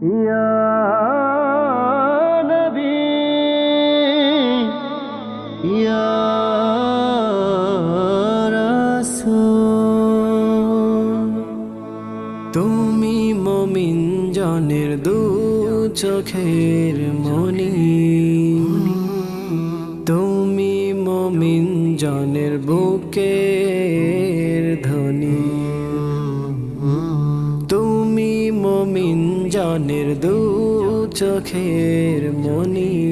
يا نبي يا رسول তুমি মমিন জনের দু চোখের মনি তুমি মমিন জনের বুকের জনের দু চোখের মনি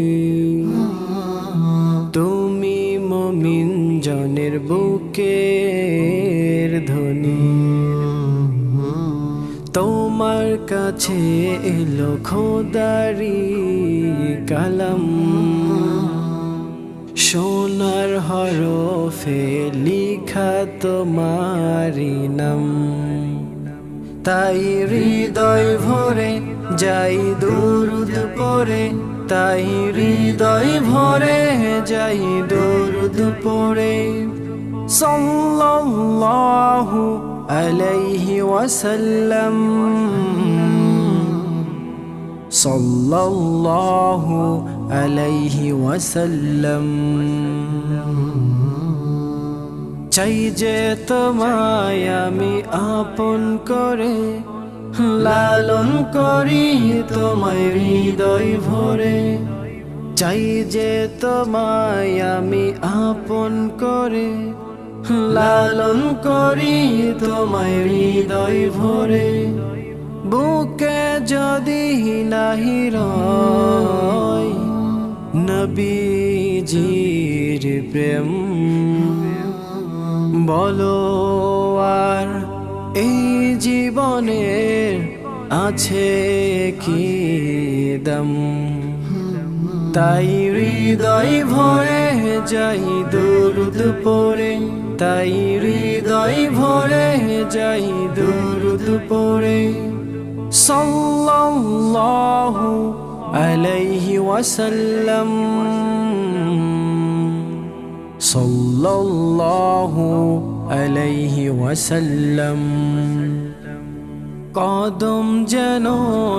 তুমি মমিন জনের বুকের ধ্বনি। তোমার কাছে এলো খোদারি কালাম। সোনার হরফে লিখা তোমারি নাম। তাই হৃদয় ভরে যাই দুরুদ পরে তাই হৃদয় ভরে যাই দুরুদ পরে সাল্লাল্লাহু আলাইহি ওয়াসাল্লাম। সাল্লাল্লাহু আলাইহি ওয়াসাল্লাম। চাই যে তোমায় আমি আপন করে লালন করি তোমায় হৃদয় ভরে। চাই যে তোমায় আমি আপন করে। লালন করি তোমায় হৃদয় ভরে। বুকে যদি নাহি রয়, নবীজির প্রেম। বলো আর এই জীবনের আছে কি দম? তাই হৃদয় ভরে যাই দুরুদ পরে তাই হৃদয় ভরে যাই দুরুদ পরে সাল্লাল্লাহু আলাইহি ওয়াসাল্লাম, সাল্লাল্লাহু আলাইহি ওয়াসাল্লাম। কদম যেন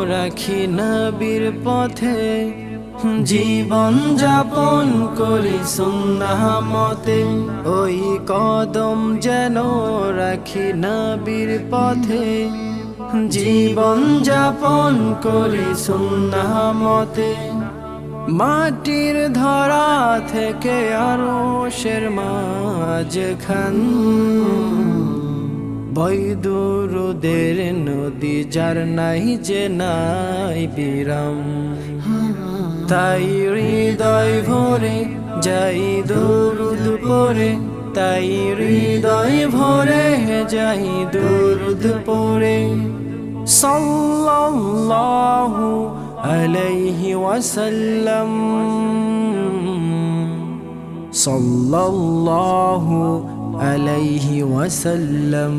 রাখি নবীর পথে। জীবন যাপন করি সুন্নাহ মতে। ওই কদম যেন রাখি নবীর পথে। জীবন যাপন করি সুন্নাহ মতে। মাটির ধরা থেকে আরও শের মাঝ খান বৈদুরুদের নদী যার নাই যে নাই বিরাম। তাই হৃদয় ভরে যাই দুরুদ পরে, তাই হৃদয় ভরে যাই দুরুদ পরে। সাল্লাল্লাহু আলাইহি ওয়াসাল্লাম। সাল্লাল্লাহু আলাইহি ওয়াসাল্লাম